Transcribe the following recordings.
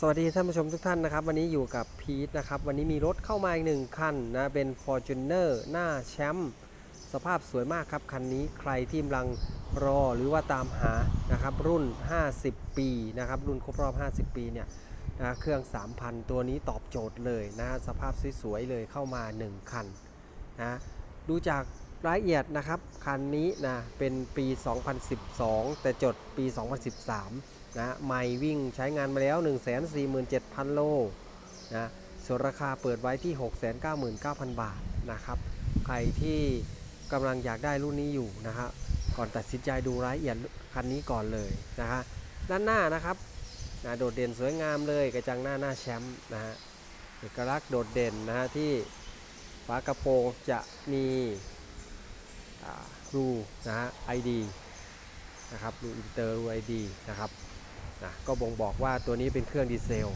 สวัสดีท่านผู้ชมทุกท่านนะครับ วันนี้อยู่กับพีทนะครับ วันนี้มีรถเข้ามาอีกหนึ่งคันนะเป็น Fortuner หน้าแชมป์สภาพสวยมากครับ คันนี้ใครที่กำลังรอหรือว่าตามหานะครับ รุ่น 50 ปีนะครับ รุ่นครบรอบ 50 ปีเนี่ยนะเครื่อง 3,000 ตัวนี้ตอบโจทย์เลยนะสภาพสวยๆเลยเข้ามา 1 คันนะดูจากรายละเอียดนะครับ คันนี้นะเป็นปี 2012 แต่จดปี 2013 นะไม่วิ่งใช้งานมาแล้ว 147,000 โลนะส่วนราคาเปิดไว้ที่ 699,000 บาทนะครับใครที่กำลังอยากได้รุ่นนี้อยู่นะฮะก่อนตัดสินใจดูรายละเอียดคันนี้ก่อนเลยนะฮะด้านหน้านะครับนะโดดเด่นสวยงามเลยกระจังหน้าหน้าแชมป์นะฮะเอกลักษณ์โดดเด่นนะฮะที่ฝากระโปรงจะมีรูนะฮะ ID นะครับรูอินเตอร์รู ID นะครับ นะก็บ่งบอกว่าตัวนี้เป็นเครื่องดีเซล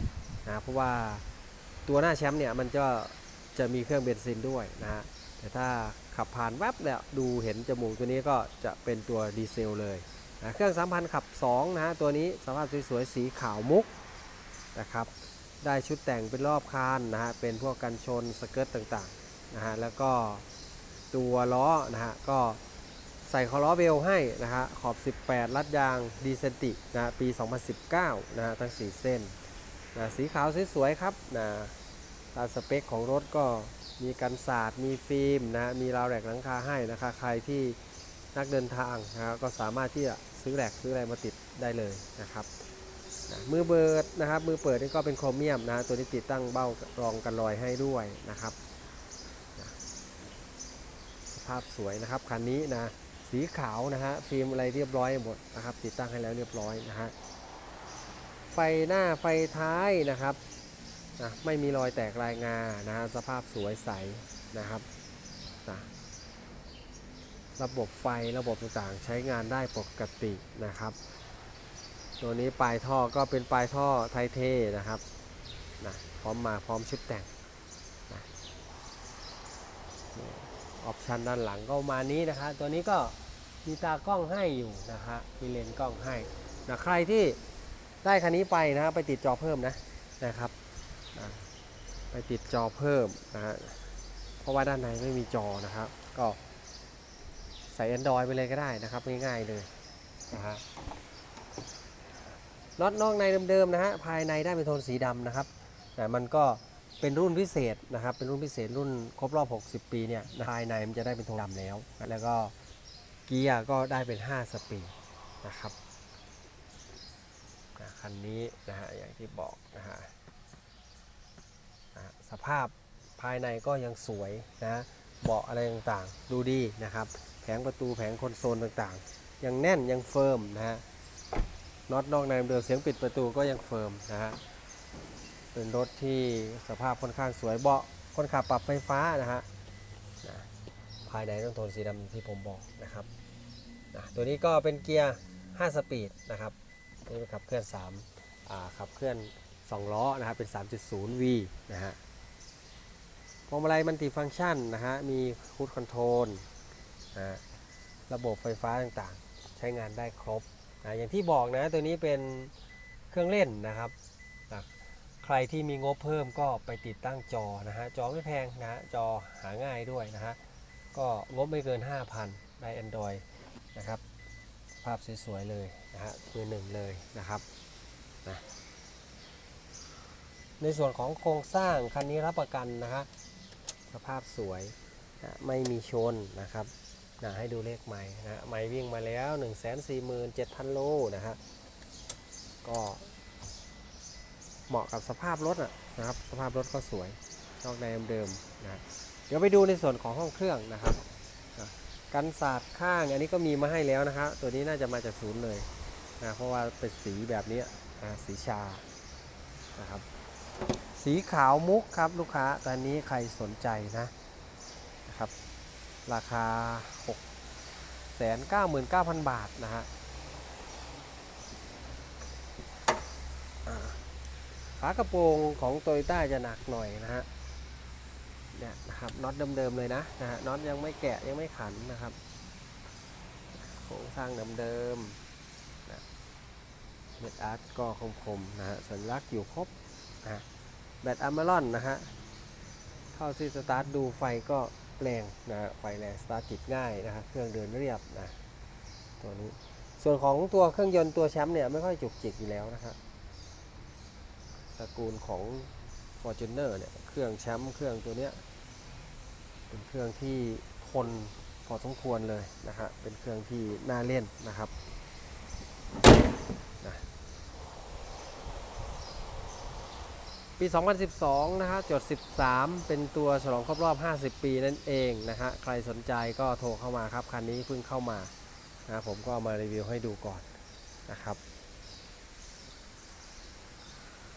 นะเพราะว่าตัวหน้าแชมป์เนี่ยมันจะจะมีเครื่องเบนซินด้วยนะฮะแต่ถ้าขับผ่านแวบเนี่ยดูเห็นจมูกตัวนี้ก็จะเป็นตัวดีเซลเลยนะเครื่อง3,000ขับ2นะฮะตัวนี้สภาพสวยๆสีขาวมุกนะครับได้ชุดแต่งเป็นรอบคานนะฮะเป็นพวกกันชนสเกิร์ตต่างๆนะฮะแล้วก็ตัวล้อนะฮะก็ ใส่คอล้อเบลให้นะฮะขอบ 18 ลัดยางดีเซนตินะปี 2019 นะฮะทั้ง 4 เส้นนะสีขาวสวยๆครับนะตามสเปคของรถก็มีกันสาดมีฟิล์มนะมีราวแหลกหลังคาให้นะคะใครที่นักเดินทางนะก็สามารถที่จะซื้อแหลกซื้ออะไรมาติดได้เลยนะครับนะมือเบิดนะครับมือเปิดนี่ก็เป็นโครเมียมนะฮะตัวนี้ติดตั้งเบ้ารองกันรอยให้ด้วยนะครับนะสภาพสวยนะครับคันนี้นะ สีขาวนะฮะฟิล์มอะไรเรียบร้อยหมดนะครับ ติดตั้งให้แล้วเรียบร้อยนะฮะไฟหน้าไฟท้ายนะครับนะไม่มีรอยแตกลายงานะฮะสภาพสวยใสนะครับนะระบบไฟระบบต่างๆใช้งานได้ปกตินะครับ ตัวนี้ปลายท่อก็เป็นปลายท่อไทเทนะครับนะพร้อมมาพร้อมชุดแต่งนะ ชันด้านหลังก็มานี้นะคะ ตัวนี้ก็มีตากล้องให้อยู่นะฮะมีเลนส์กล้องให้นะใครที่ได้คันนี้ไปนะฮะไปติดจอเพิ่มนะนะครับนะไปติดจอเพิ่มนะฮะเพราะว่าด้านในไม่มีจอนะครับ ก็ใส่ Android ไปเลยก็ได้นะครับ ง่ายๆเลยนะฮะน็อตนอกในเดิมๆนะฮะภายในได้เป็นโทนสีดำนะครับแต่มันก็ เป็นรุ่นพิเศษนะครับ เป็นรุ่นพิเศษรุ่นครบรอบ 60 ปีเนี่ยภายในมันจะได้เป็นโทนดำแล้ว แล้วก็เกียร์ก็ได้เป็น 5 สปีดนะครับคันนี้นะฮะอย่างที่บอกนะฮะนะฮะสภาพภายในก็ยังสวยนะเบาะอะไรต่างๆ ดูดีนะครับ แผงประตูแผงคอนโซลต่างๆ ยังแน่นยังเฟิร์มนะฮะน็อตนอกในเดิมเสียงปิดประตูก็ยังเฟิร์มนะฮะ เป็นรถที่สภาพค่อนข้างสวยเบาะคนขับปรับไฟฟ้านะฮะนะภายในต้องโทนสีดำที่ผมบอกนะครับนะตัวนี้ก็เป็นเกียร์ 5 สปีดนะครับนี้เป็นขับเคลื่อน3อ่าขับเคลื่อน 2 ล้อนะครับเป็น 3.0V นะฮะพวงมาลัยมันติฟังก์ชันนะฮะมีคูดคอนโทรลนะะระบบไฟฟ้าต่างๆ ใช้งานได้ครบนะอย่างที่บอกนะตัวนี้เป็นเครื่องเล่นนะครับ ใครที่มีงบเพิ่มก็ไปติดตั้งจอนะฮะจอไม่แพงนะฮะจอหาง่ายด้วยนะฮะก็งบไม่เกิน 5,000ได้ Android นะครับ ภาพสวยๆเลยนะฮะมือหนึ่งเลยนะครับนะในส่วนของโครงสร้างคันนี้รับประกันนะฮะสภาพสวยนะไม่มีชนนะครับนะให้ดูเลขไม้นะฮะไม้วิ่งมาแล้ว 147,000 โลนะฮะก็ เหมาะกับสภาพรถอะนะครับ สภาพรถก็สวยนอกในเดิมๆนะเดี๋ยวไปดูในส่วนของห้องเครื่องนะครับนะกันสาดข้างอันนี้ก็มีมาให้แล้วนะครับตัวนี้น่าจะมาจากศูนย์เลยนะเพราะว่าเป็นสีแบบนี้นะสีชานะครับสีขาวมุกครับลูกค้าตอนนี้ใครสนใจนะนะครับราคา 6 9 9 0 0 0 บาทนะฮะ ฝากระโปรงของโตโยต้าจะหนักหน่อยนะฮะเนี่ยนะครับน็อตเดิมๆเลยนะนะฮะน็อตยังไม่แกะยังไม่ขันนะครับโครงสร้างเดิมๆนะเม็ดอาร์ตก็คมๆนะฮะสัญลักษณ์อยู่ครบนะแบตอะมารอนนะฮะเข้าที่สตาร์ทดูไฟก็แรงนะฮะไฟแรงสตาร์ทติดง่ายนะฮะเครื่องเดินเรียบนะตัวนี้ส่วนของตัวเครื่องยนต์ตัวแชมป์เนี่ยไม่ค่อยจุกจิกอยู่แล้วนะครับ ระกูลของ Fortuner เนี่ยเครื่องแชมป์เครื่องตัวเนี้ยเป็นเครื่องที่คนพอสมควรเลยนะฮะเป็นเครื่องที่น่าเล่นนะครับนะปี 2012 นะฮะจด 13 เป็นตัวฉลองครบรอบ 50 ปีนั่นเองนะฮะใครสนใจก็โทรเข้ามาครับ คันนี้เพิ่งเข้ามานะผมก็เอามารีวิวให้ดูก่อนนะครับ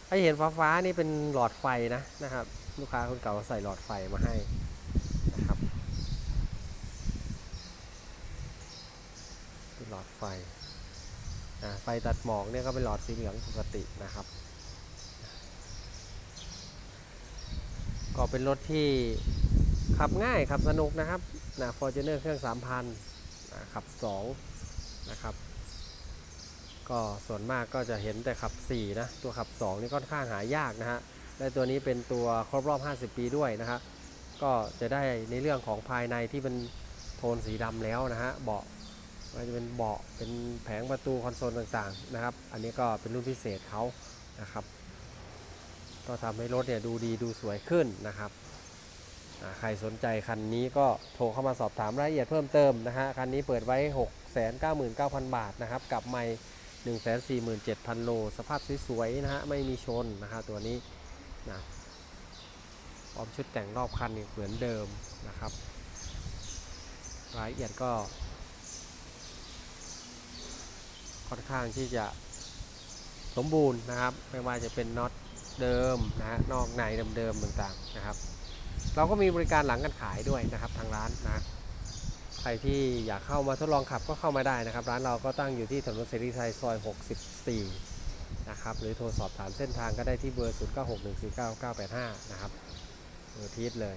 ไอเห็นฟ้าฟ้าๆนี่เป็นหลอดไฟนะนะครับ ลูกค้าคนเก่าใส่หลอดไฟมาให้นะครับเป็นหลอดไฟไฟตัดหมอกเนี่ยก็เป็นหลอดสีเหลืองปกตินะครับ ก็เป็นรถที่ขับง่ายขับสนุกนะครับนะฟอร์จูเนอร์เครื่อง 3,000นะขับ2นะครับ ก็ส่วนมากก็จะเห็นแต่ขับ 4 นะ ตัวขับ 2 นี่ค่อนข้างหายากนะฮะและตัวนี้เป็นตัวครบรอบ 50 ปีด้วยนะฮะก็จะได้ในเรื่องของภายในที่เป็นโทนสีดำแล้วนะฮะเบาะม่ว่าจะเป็นเบาะเป็นแผงประตูคอนโซลต่างๆนะครับ อันนี้ก็เป็นรุ่นพิเศษเขานะครับ ก็ทำให้รถเนี่ยดูดีดูสวยขึ้นนะครับใครสนใจคันนี้ก็โทรเข้ามาสอบถามรายละเอียดเพิ่มเติมนะฮะคันนี้เปิดไว้ 699,000 บาทนะครับกับไม่ 147,000 โล สภาพสวยๆนะฮะ ไม่มีชนนะฮะตัวนี้นะพร้อมชุดแต่งรอบคันเหมือนเดิมนะครับ รายละเอียดก็ ค่อนข้างที่จะสมบูรณ์นะครับ ไม่ว่าจะเป็นน็อตเดิมนะฮะ นอกในเดิมๆต่างๆนะครับ เราก็มีบริการหลังการขายด้วยนะครับทางร้านนะ ใครที่อยากเข้ามาทดลองขับก็เข้ามาได้นะครับ ร้านเราก็ตั้งอยู่ที่ถนนเสรีไทยซอย 64 นะครับ หรือโทรสอบถามเส้นทางก็ได้ที่เบอร์ 0961499985 นะครับเบอร์พีทเลย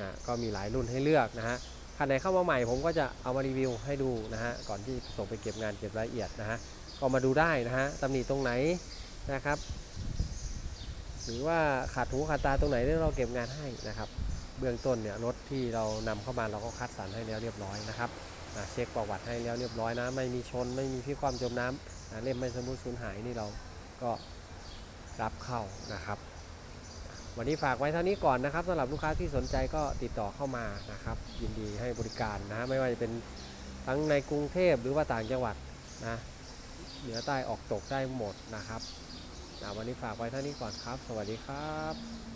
นะก็มีหลายรุ่นให้เลือกนะฮะคันไหนเข้ามาใหม่ผมก็จะเอามารีวิวให้ดูนะฮะก่อนที่ส่งไปเก็บงานเก็บรายละเอียดนะฮะก็มาดูได้นะฮะตำหนิตรงไหนนะครับ หรือว่าขาดหูขาดตาตรงไหนเนี่ยเราเก็บงานให้นะครับ บื้องต้นเนี่ยรถที่เรานำเข้ามาเราก็คัดสรรให้แล้วเรียบร้อยนะครับเช็คประวัติให้แล้วเรียบร้อยนะ ไม่มีชนไม่มีพิความจมน้ำเล่มไม่สมบูรณ์สูญหายนี่เราก็รับเข้านะครับ วันนี้ฝากไว้เท่านี้ก่อนนะครับสำหรับลูกค้าที่สนใจก็ติดต่อเข้ามานะครับ ยินดีให้บริการนะไม่ว่าจะเป็นทั้งในกรุงเทพหรือว่าต่างจังหวัดนะเหนือใต้ออกตกได้หมดนะครับวันนี้ฝากไว้เท่านี้ก่อนครับ สวัสดีครับ